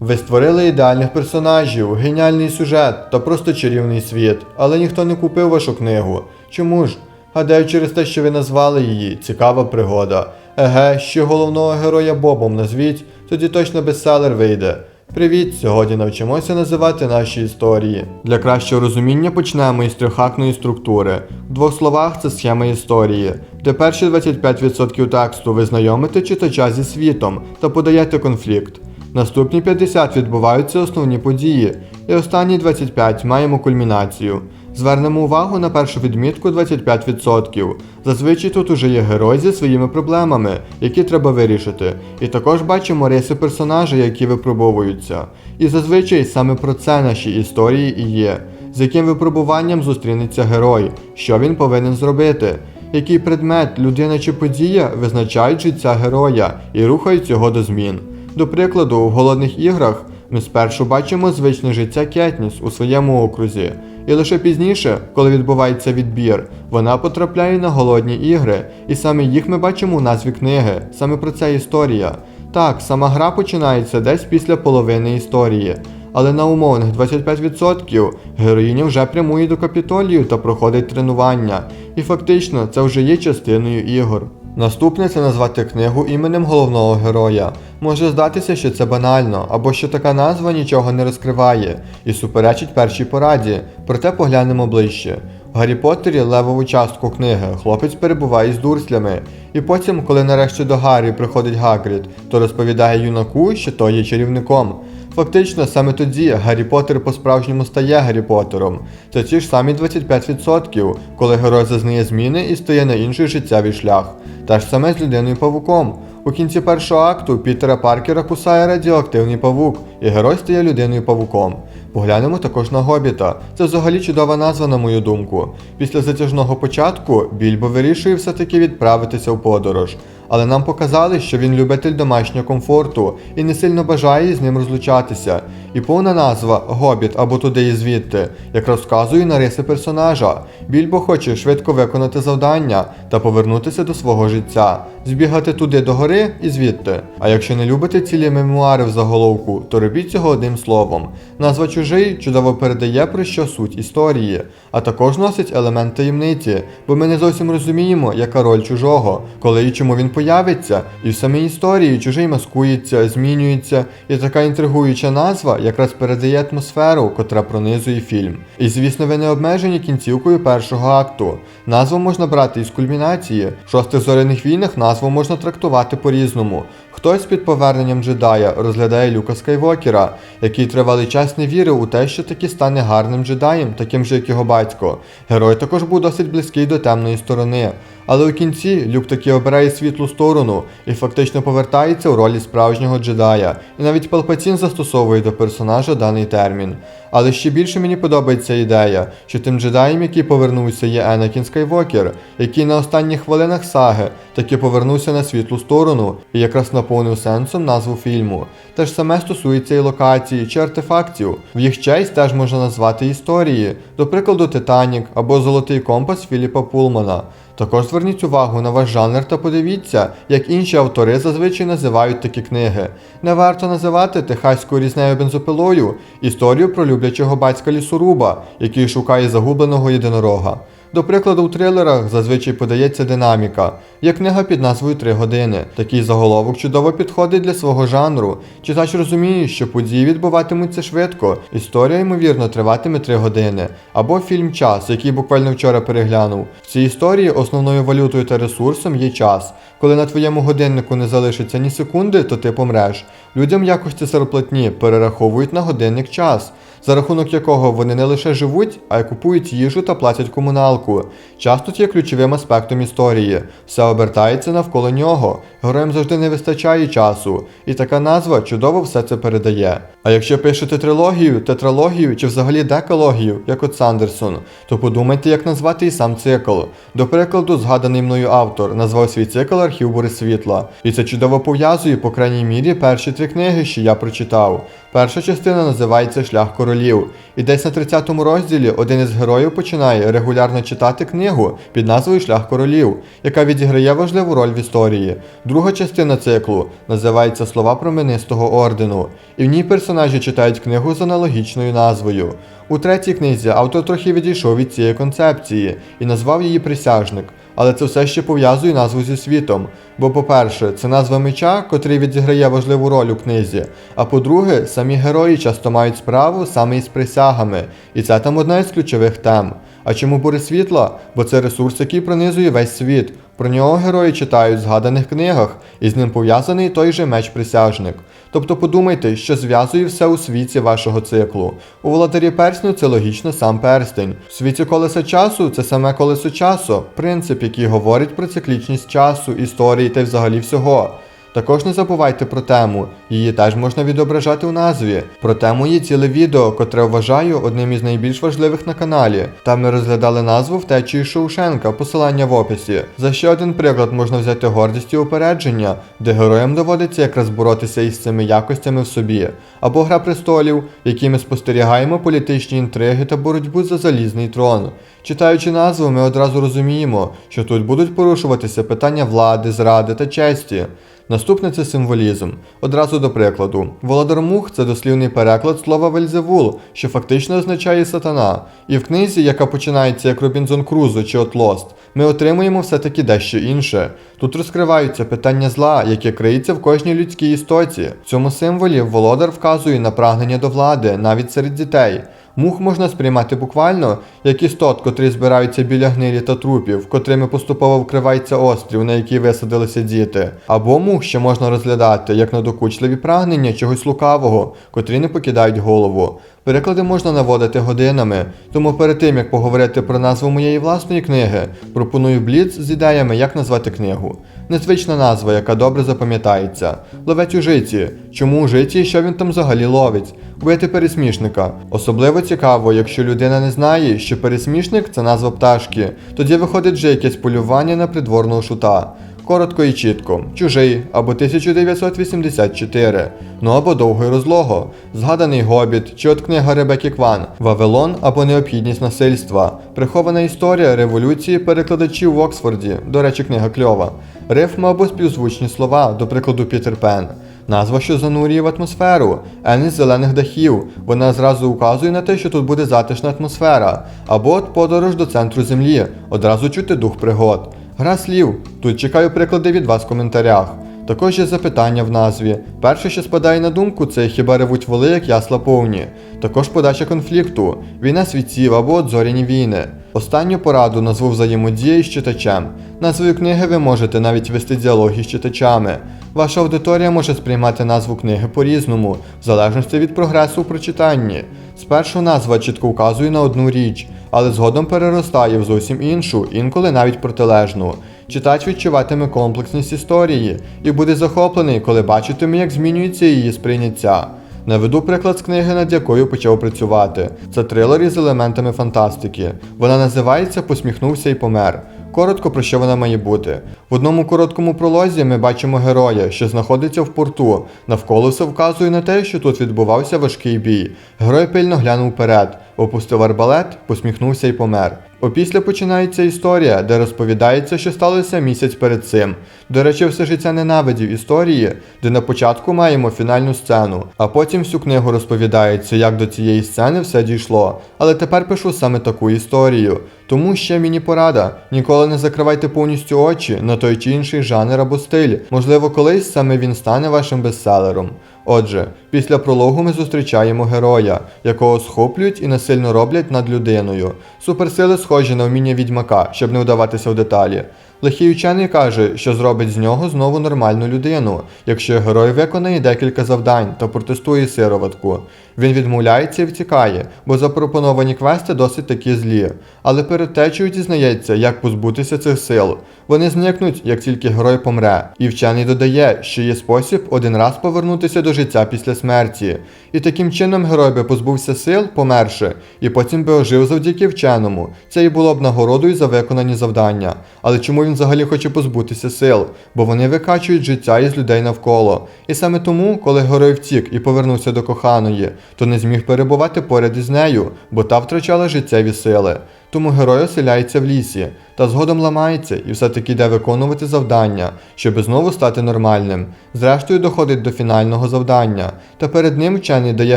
Ви створили ідеальних персонажів, геніальний сюжет та просто чарівний світ, але ніхто не купив вашу книгу. Чому ж? Гадаю, через те, що ви назвали її цікава пригода. Еге, ще головного героя Бобом назвіть, тоді точно бестселер вийде. Привіт! Сьогодні навчимося називати наші історії. Для кращого розуміння почнемо із трьохактної структури. В двох словах це схема історії, де перші 25% тексту ви знайомите читача зі світом та подаєте конфлікт. Наступні 50 відбуваються основні події, і останні 25 маємо кульмінацію. Звернемо увагу на першу відмітку 25%. Зазвичай тут уже є герой зі своїми проблемами, які треба вирішити. І також бачимо риси персонажа, які випробовуються. І зазвичай саме про це наші історії і є. З яким випробуванням зустрінеться герой, що він повинен зробити, який предмет, людина чи подія визначають життя героя і рухають його до змін. До прикладу, в голодних іграх ми спершу бачимо звичне життя Кетніс у своєму окрузі, і лише пізніше, коли відбувається відбір, вона потрапляє на голодні ігри, і саме їх ми бачимо у назві книги. Саме про це історія. Так, сама гра починається десь після половини історії, але на умовних 25% героїня вже прямує до капітолію та проходить тренування, і фактично це вже є частиною ігор. Наступне це назвати книгу іменем головного героя. Може здатися, що це банально, або що така назва нічого не розкриває і суперечить першій пораді, проте поглянемо ближче. В Гаррі Поттері левову частку книги хлопець перебуває з дурслями, і потім, коли нарешті до Гаррі приходить Гагрід, то розповідає юнаку, що той є чарівником. Фактично, саме тоді Гаррі Поттер по-справжньому стає Гаррі Поттером. Це ті ж самі 25%, коли герой зазнає зміни і стає на інший життєвий шлях. Те ж саме з людиною павуком. У кінці першого акту Пітера Паркера кусає радіоактивний павук, і герой стає людиною павуком. Поглянемо також на Гобіта. Це взагалі чудова назва, на мою думку. Після затяжного початку Більбо вирішує все-таки відправитися в подорож. Але нам показали, що він любитель домашнього комфорту і не сильно бажає з ним розлучатися. І повна назва Гобіт або туди і звідти якраз вказує на риси персонажа. Більбо хоче швидко виконати завдання та повернутися до свого життя, збігати туди до гори і звідти. А якщо не любите цілі мемуари в заголовку, то робіть цього одним словом. Назва чужий чудово передає про що суть історії, а також носить елемент таємниці, бо ми не зовсім розуміємо, яка роль чужого, коли і чому він появиться, і в самій історії чужий маскується, змінюється, і така інтригуюча назва якраз передає атмосферу, котра пронизує фільм. І звісно, ви не обмежені кінцівкою першого акту. Назву можна брати із кульмінації. В шостих зоряних війнах назву можна трактувати по-різному. Хтось під поверненням джедая розглядає Люка Скайвокера, який тривалий час не вірив у те, що таки стане гарним джедаєм, таким же, як його батько. Герой також був досить близький до темної сторони. Але у кінці Люк таки обирає світлу сторону і фактично повертається у ролі справжнього джедая. І навіть Палпатін застосовує до персонажа даний термін. Але ще більше мені подобається ідея, що тим джедаєм, який повернувся, є Енакін Скайвокер, який на останніх хвилинах саги таки повернувся на світлу сторону і якраз наповнив сенсом назву фільму. Те ж саме стосується і локації чи артефактів. В їх честь теж можна назвати історії, до прикладу, Титанік або Золотий компас Філіпа Пулмана. Також зверніть увагу на ваш жанр та подивіться, як інші автори зазвичай називають такі книги. Не варто називати техаською різнею бензопилою історію про люблячого батька лісоруба, який шукає загубленого єдинорога. До прикладу, у трилерах зазвичай подається динаміка, є книга під назвою Три години. Такий заголовок чудово підходить для свого жанру. Читач розуміє, що події відбуватимуться швидко, історія, ймовірно, триватиме 3 години. Або фільм Час, який буквально вчора переглянув. В цій історії основною валютою та ресурсом є час. Коли на твоєму годиннику не залишиться ні секунди, то ти помреш. Людям якості зарплатні перераховують на годинник час за рахунок якого вони не лише живуть, а й купують їжу та платять комуналку. Час тут є ключовим аспектом історії. Все обертається навколо нього. Героям завжди не вистачає часу, і така назва чудово все це передає. А якщо пишете трилогію, тетралогію чи взагалі декалогію, як от Сандерсон, то подумайте, як назвати і сам цикл. До прикладу, згаданий мною автор назвав свій цикл Архів Бори Світла, і це чудово пов'язує, по крайній мірі, перші три книги, що я прочитав. Перша частина називається Шлях королів, і десь на 30-му розділі один із героїв починає регулярно читати книгу під назвою Шлях королів, яка відіграє важливу роль в історії. Друга частина циклу називається Слова променистого ордену, і в ній персонажі читають книгу з аналогічною назвою. У третій книзі автор трохи відійшов від цієї концепції і назвав її присяжник. Але це все ще пов'язує назву зі світом. Бо, по-перше, це назва меча, котрий відіграє важливу роль у книзі. А по-друге, самі герої часто мають справу саме із присягами, і це там одна із ключових тем. А чому бури світла? Бо це ресурс, який пронизує весь світ. Про нього герої читають в згаданих книгах, і з ним пов'язаний той же меч присяжник. Тобто подумайте, що зв'язує все у світі вашого циклу. У володарі персню це логічно сам перстень. В світі колеса часу це саме колесо часу, принцип, який говорить про циклічність часу, історії та взагалі всього. Також не забувайте про тему, її теж можна відображати у назві. Про тему є ціле відео, котре вважаю одним із найбільш важливих на каналі. Там ми розглядали назву втечі Шоушенка, посилання в описі. За ще один приклад можна взяти гордість і упередження, де героям доводиться якраз боротися із цими якостями в собі, або Гра престолів, в якій ми спостерігаємо політичні інтриги та боротьбу за залізний трон. Читаючи назву, ми одразу розуміємо, що тут будуть порушуватися питання влади, зради та честі. Наступне це символізм. Одразу до прикладу. Володар Мух це дослівний переклад слова Вельзевул, що фактично означає сатана. І в книзі, яка починається як Робінзон Крузо чи от Лост, ми отримуємо все-таки дещо інше. Тут розкриваються питання зла, яке криється в кожній людській істоті. В цьому символі володар вказує на прагнення до влади, навіть серед дітей. Мух можна сприймати буквально як істот, котрі збираються біля гнилі та трупів, котрими поступово вкривається острів, на який висадилися діти. Або мух що можна розглядати як надокучливі прагнення чогось лукавого, котрі не покидають голову. Переклади можна наводити годинами, тому перед тим як поговорити про назву моєї власної книги, пропоную бліц з ідеями, як назвати книгу. Незвична назва, яка добре запам'ятається. Ловець у житі. Чому у житі і що він там взагалі ловить? Убити пересмішника. Особливо цікаво, якщо людина не знає, що пересмішник це назва пташки, тоді виходить вже якесь полювання на придворного шута. Коротко і чітко, чужий або 1984, ну або довго і розлого, згаданий гобіт чи от книга Ребекки Кван, Вавилон або необхідність насильства, прихована історія революції перекладачів в Оксфорді, до речі, книга кльова, рифма або співзвучні слова, до прикладу Пітер Пен. Назва, що занурює в атмосферу, Ен зелених дахів. Вона зразу указує на те, що тут буде затишна атмосфера, або от подорож до центру землі, одразу чути дух пригод. Гра слів. Тут чекаю приклади від вас в коментарях. Також є запитання в назві. Перше, що спадає на думку, це хіба ревуть воли, як ясла повні. Також подача конфлікту, війна світів або зоряні війни. Останню пораду назву взаємодія із читачем. Назвою книги ви можете навіть вести діалоги з читачами. Ваша аудиторія може сприймати назву книги по-різному, в залежності від прогресу у прочитанні. Спершу назва чітко вказує на одну річ, але згодом переростає в зовсім іншу, інколи навіть протилежну. Читач відчуватиме комплексність історії і буде захоплений, коли бачитиме, як змінюється її сприйняття. Наведу приклад з книги, над якою почав працювати. Це трилер із елементами фантастики. Вона називається Посміхнувся і помер. Коротко про що вона має бути. В одному короткому пролозі ми бачимо героя, що знаходиться в порту. Навколо все вказує на те, що тут відбувався важкий бій. Герой пильно глянув вперед, опустив арбалет, посміхнувся і помер. Опісля починається історія, де розповідається, що сталося місяць перед цим. До речі, все життя ненавидів історії, де на початку маємо фінальну сцену, а потім всю книгу розповідається, як до цієї сцени все дійшло. Але тепер пишу саме таку історію. Тому ще міні-порада: ніколи не закривайте повністю очі на той чи інший жанр або стиль. Можливо, колись саме він стане вашим бестселером. Отже, після прологу ми зустрічаємо героя, якого схоплюють і насильно роблять над людиною. Суперсили схожі на вміння відьмака, щоб не вдаватися в деталі. Лихий учений каже, що зробить з нього знову нормальну людину, якщо герой виконає декілька завдань та протестує сироватку. Він відмовляється і втікає, бо запропоновані квести досить такі злі. Але перед течею дізнається, як позбутися цих сил. Вони зникнуть, як тільки герой помре. І вчений додає, що є спосіб один раз повернутися до життя після смерті. І таким чином герой би позбувся сил, померши, і потім би ожив завдяки вченому. Це і було б нагородою за виконані завдання. Але чому він взагалі хоче позбутися сил? Бо вони викачують життя із людей навколо. І саме тому, коли герой втік і повернувся до коханої, то не зміг перебувати поряд із нею, бо та втрачала життєві сили. Тому герой оселяється в лісі та згодом ламається і все-таки йде виконувати завдання, щоби знову стати нормальним. Зрештою доходить до фінального завдання. Та перед ним вчений дає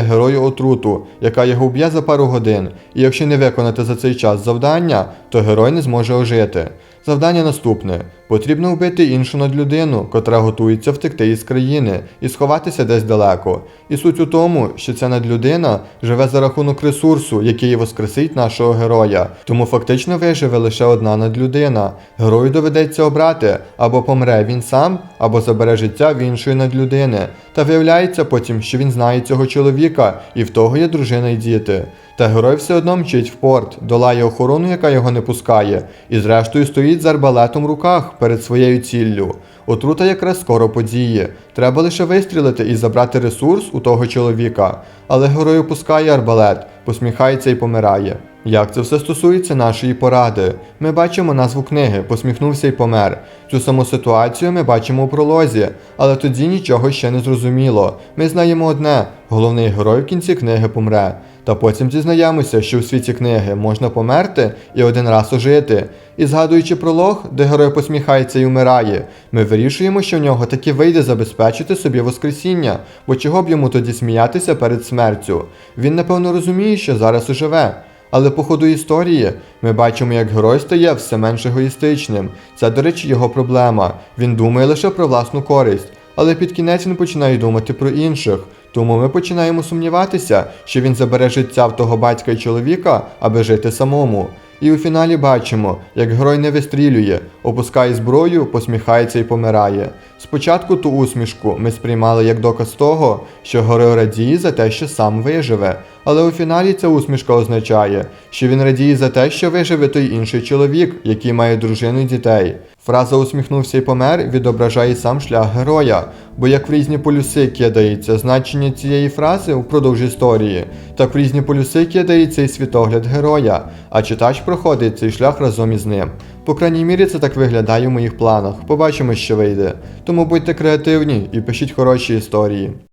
герою отруту, яка його вб'є за пару годин. І якщо не виконати за цей час завдання, то герой не зможе ожити. Завдання наступне: потрібно вбити іншу надлюдину, котра готується втекти із країни і сховатися десь далеко. І суть у тому, що ця надлюдина живе за рахунок ресурсу, який воскресить нашого героя. Тому фактично виживе лише одна надлюдина. Герою доведеться обрати або помре він сам, або забере життя в іншої надлюдини. Та виявляється потім, що він знає цього чоловіка, і в того є дружина і діти. Та герой все одно мчить в порт, долає охорону, яка його не пускає, і зрештою стоїть з арбалетом в руках перед своєю ціллю. Отрута якраз скоро подіє. Треба лише вистрілити і забрати ресурс у того чоловіка. Але герой опускає арбалет, посміхається і помирає. Як це все стосується нашої поради? Ми бачимо назву книги Посміхнувся і помер. Цю саму ситуацію ми бачимо у пролозі, але тоді нічого ще не зрозуміло. Ми знаємо одне: головний герой в кінці книги помре. Та потім дізнаємося, що в світі книги можна померти і один раз ожити. І згадуючи пролог, де герой посміхається і вмирає, ми вирішуємо, що в нього таки вийде забезпечити собі воскресіння, бо чого б йому тоді сміятися перед смертю? Він напевно розуміє, що зараз оживе. Але по ходу історії ми бачимо, як герой стає все менш егоїстичним. Це, до речі, його проблема. Він думає лише про власну користь, але під кінець він починає думати про інших. Тому ми починаємо сумніватися, що він забере життя в того батька і чоловіка, аби жити самому. І у фіналі бачимо, як герой не вистрілює, опускає зброю, посміхається і помирає. Спочатку ту усмішку ми сприймали як доказ того, що герой радіє за те, що сам виживе. Але у фіналі ця усмішка означає, що він радіє за те, що виживе той інший чоловік, який має дружину і дітей. Фраза усміхнувся і помер відображає сам шлях героя, бо як в різні полюси кидається значення цієї фрази впродовж історії, так в різні полюси кидається і світогляд героя, а читач проходить цей шлях разом із ним. По крайній мірі це так виглядає в моїх планах. Побачимо, що вийде. Тому будьте креативні і пишіть хороші історії.